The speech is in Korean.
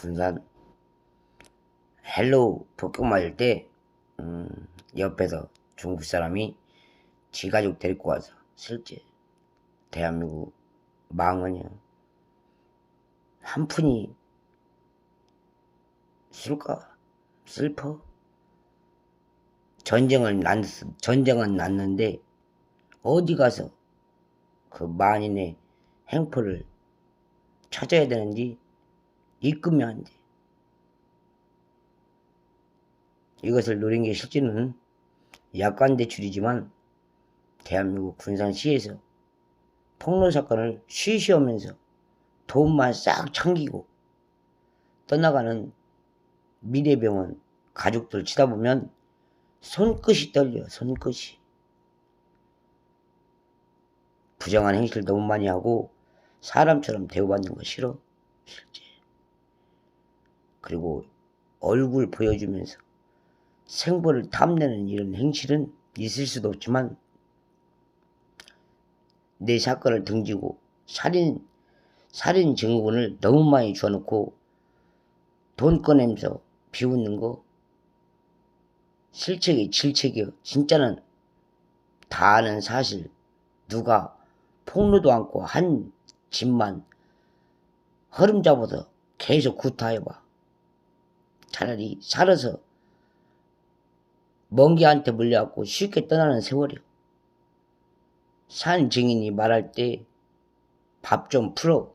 군산 헬로우 폭격 맞을 때 음, 옆에서 중국 사람이 지 가족 데리고 와서 실제 대한민국 망언이요 한 푼이 쓸까? 슬퍼? 전쟁을 났 전쟁은 났는데 어디 가서 그 만인의 행포를 찾아야 되는지 입금이 안 돼. 이것을 노린 게 실제는 약관 대출이지만 대한민국 군산시에서 폭로 사건을 쉬쉬하면서 돈만 싹 챙기고 떠나가는 미래병원 가족들 치다보면 손끝이 떨려 손끝이 부정한 행실을 너무 많이 하고 사람처럼 대우받는 거 싫어 실제 그리고 얼굴 보여주면서 생보를 탐내는 이런 행실은 있을 수도 없지만 내 사건을 등지고 살인 살인 증후군을 너무 많이 줘놓고 돈 꺼내면서 비웃는 거 실책이 질책이요. 진짜는 다 아는 사실. 누가 폭로도 않고 한 집만 허름 잡아서 계속 구타해봐 차라리 살아서 먼개한테 물려갖고 쉽게 떠나는 세월이요. 산 증인이 말할 때 밥 좀 풀어